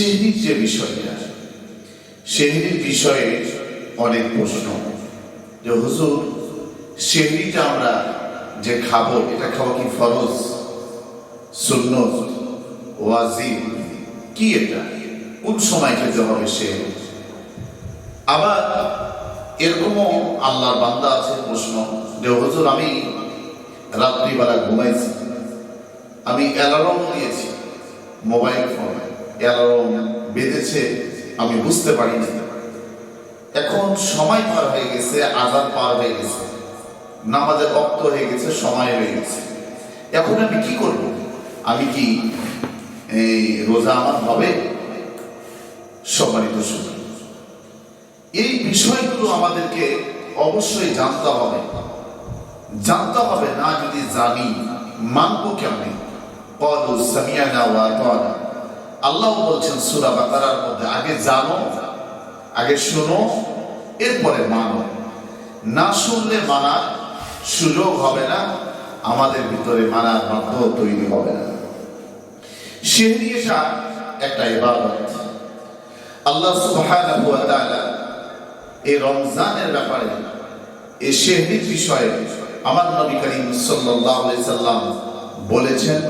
সেহরির যে বিষয়টা, সেহরির বিষয়ে অনেক প্রশ্ন। যে হুজুর, সেহরিটা আমরা যে খাব, এটা খাব কি ফরজ, সুন্নত, ওয়াজিব? কি এটা? কোন সময় খেতে হবে সে? আবার এরকমও আল্লাহর বান্দা আছে, প্রশ্ন। যে হুজুর, আমি রাত্রিবেলা ঘুমাইছি, আমি অ্যালার্ম দিয়েছি, মোবাইল ফোন। অ্যালার্ম বেঁধেছে, আমি বুঝতে পারিনি এখন সময় পার হয়ে গেছে আজাদ পার হয়ে গেছে। নামাজের রক্ত হয়ে গেছে, সময় হয়ে গেছে। এখন আমি কি করব? আমি কি, এই, রোজা আমার হবে? সম্মানিত শুধু এই বিষয়গুলো আমাদেরকে অবশ্যই জানতে হবে। জানতে হবে না যদি জানি, মানবো কেমনি? কলু সামিয়ানা ওয়া আতানা আল্লাহ বলছেন সূরা বাকারার মধ্যে আগে জানো, আগে শোনো, এরপরে মানো। না শুনলে মানার সুযোগ হবে না, আমাদের ভিতরে মানার মাধ্যম তৈরি হবে না। শেহরিয়েশা একটা ইবাদত। আল্লাহ সুবহানাহু এই রমজানের ব্যাপারে, এই শেহরির বিষয়ে আমার নবী করিম সাল্লাম বলেছেন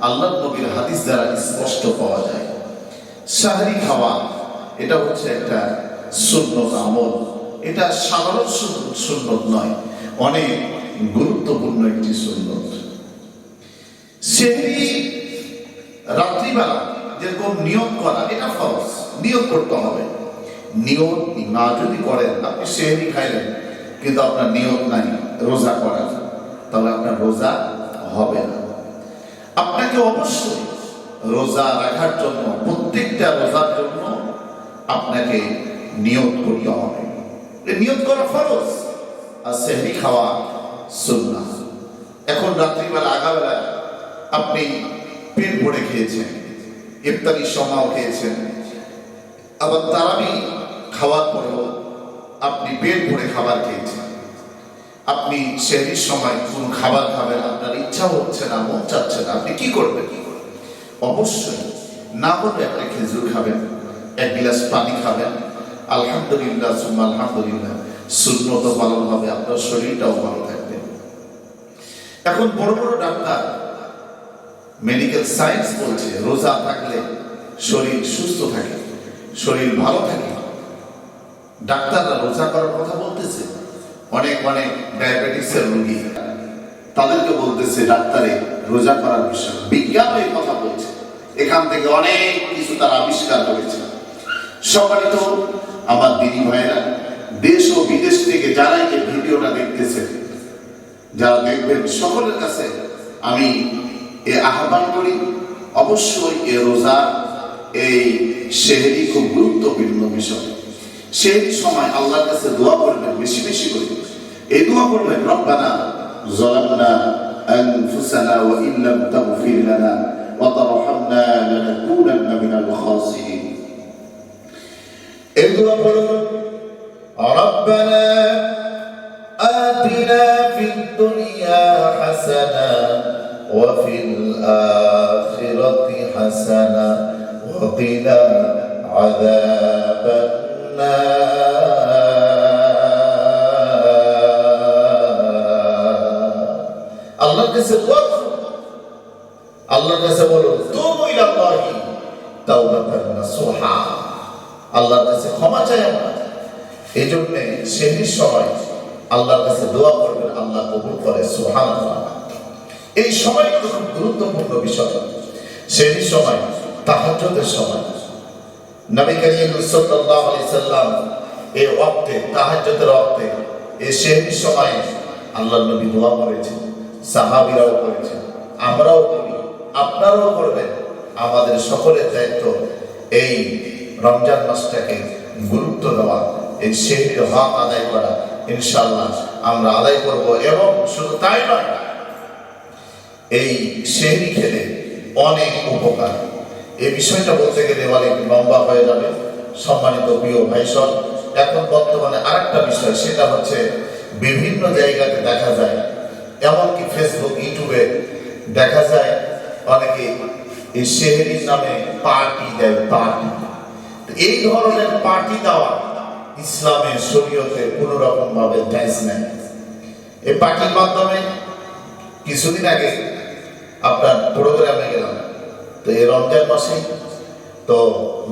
আল্লাহ নবীর হাদিস দ্বারা স্পষ্ট পাওয়া যায়। সাহারি খাওয়া, এটা হচ্ছে একটা সুন্নত আমল। এটা সাধারণ সুন- সুন্নত নয়, অনেক গুরুত্বপূর্ণ একটি সুন্নত। সেহরি রাত্রিবেলা যেরকম নিয়ত করা, এটা ফরজ নিয়ত করতে হবে। নিয়ত না যদি করেন, আপনি সেহরি খাইলেন, কিন্তু আপনার নিয়ত নাই, রোজা করার, তাহলে আপনার রোজা হবে না। আপনাকে অবশ্যই রোজা রাখার জন্য, প্রত্যেকটা রোজার জন্য আপনাকে নিয়ত করতে হবে। নিয়ত করা ফরজ আর সেহরি খাওয়া সুন্নাহ। এখন রাত্রিবেলা, আগাবেলা আপনি পেট ভরে খেয়েছেন ইফতারির সময়ও খেয়েছেন, আবার তারাবি খাওয়ার পরেও আপনি পেট ভরে খাবার খেয়েছেন। আপনি সেহরির সময় কোন খাবার খাবেন, আপনার ইচ্ছা হচ্ছে না, মন চাচ্ছে না, আপনি কি করবেন? কি করবেন অবশ্যই না বললে একটা খেজুর খাবেন, এক গিলাস পানি খাবেন, আলহামদুলিল্লাহ, সুম্মা আলহামদুলিল্লাহ শূন্যত পালন হবে, আপনার শরীরটাও ভালো থাকবে। এখন বড় বড় ডাক্তার মেডিকেল সায়েন্স বলছে, রোজা থাকলে শরীর সুস্থ থাকে, শরীর ভালো থাকে। ডাক্তাররা রোজা করার কথা বলতেছে। অনেক অনেক ডায়াবেটিসের রোগী। তাদেরকে বলতেছে, ডাক্তারে, রোজা করার বিষয় বিজ্ঞান এই কথা বলছে। এখান থেকে অনেক কিছু তারা আবিষ্কার করেছে। সবাই সম্মানিত আমার দিদি ভাইয়েরা, দেশ ও বিদেশ থেকে যারাই এই ভিডিওটা দেখতেছে যারা দেখবেন, সকলের কাছে আমি এ আহ্বান করি, অবশ্যই এ রোজা এই শেহরি খুব গুরুত্বপূর্ণ বিষয়। সেই সময় আল্লাহর কাছে দোয়া করবেন বেশি বেশি করে এই দোয়া করবেন রব্বানা ظلمنا أنفسنا وإن لم تغفر لنا وترحمنا لنكونن من الخاسرين এই দোয়া করুন ربنا آتنا في الدنيا حسنة وفي الآخرة حسنة وقنا عذاب আল্লাহর কাছে করুন আল্লাহর কাছে ক্ষমা চাই এই সময় আল্লাহর কাছে দোয়া করবেন, আল্লাহ কবুল করে এই সময় খুব গুরুত্বপূর্ণ বিষয়। সেই সময় তাহাজ্জুদের সময়। নবী করিম সাল্লাল্লাহু আলাইহি সাল্লাম এই এই সেই সময় আল্লাহর নবী দোয়া করেছেন। সাহাবীরাও করেছেন, আমরাও করি, আপনারাও করবেন। আমাদের সকলের দায়িত্ব এই রমজান মাসটাকে গুরুত্ব দেওয়া, এই শেহরির হক আদায় করা। ইনশাল্লাহ আমরা আদায় করব এবং শুধু তাই নয়, এই শেহরি খেলে অনেক উপকার। এই বিষয়টা বলতে গেলে অনেক লম্বা হয়ে যাবে। সম্মানিত প্রিয় ভাইসব, এখন বর্তমানে আরেকটা বিষয়, সেটা হচ্ছে বিভিন্ন জায়গাতে দেখা যায় এমনকি ফেসবুক ইউটিউবে দেখা যায় অনেকে শেহরির নামে পার্টি দেয় পার্টি এই ধরনের পার্টি দেওয়া ইসলামের শরীয়তে কোন রকম ভাবে জায়জ নেই। এই পার্টির মাধ্যমে কিছুদিন আগে আপনার প্রোগ্রামে গেলাম। তো এই রমজান মাসে তো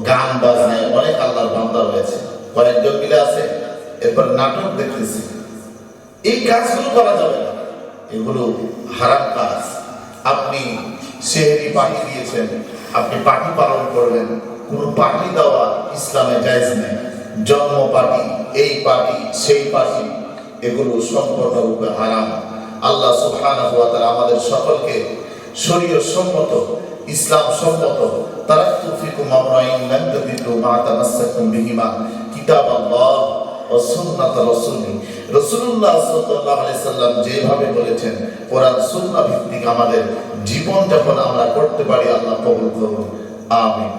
গান বাজনায় অনেক আল্লাহর বান্দা রয়েছে। কয়েকজন মিলে আছে, এরপর নাটক দেখতেছি। এই কাজগুলো করা যাবে না। এগুলো হারাম কাজ। আপনি সেহেরি পার্টি দিয়েছেন, আপনি পার্টি পালন করবেন কোন পার্টি দেওয়া ইসলামে জায়েজ নেই। জন্ম পার্টি এই পার্টি সেই পার্টি এগুলো সম্পূর্ণরূপে হারাম। আল্লাহ সুবহানাহু আমাদের সকলকে শরীয় সম্মত ইসলাম সম্মত তারা ফিকুম আমরাইন, লান তাদিল্লু মা তামাসসাকুম বিহিমা কিতাবাল্লাহ ও সুন্নাত রাসূলি সাল্লাম যেভাবে বলেছেন, কোরআন সুন্না ভিত্তিক আমাদের জীবন যাপন আমরা করতে পারি, আল্লাহ কবুল করুন। আমিন।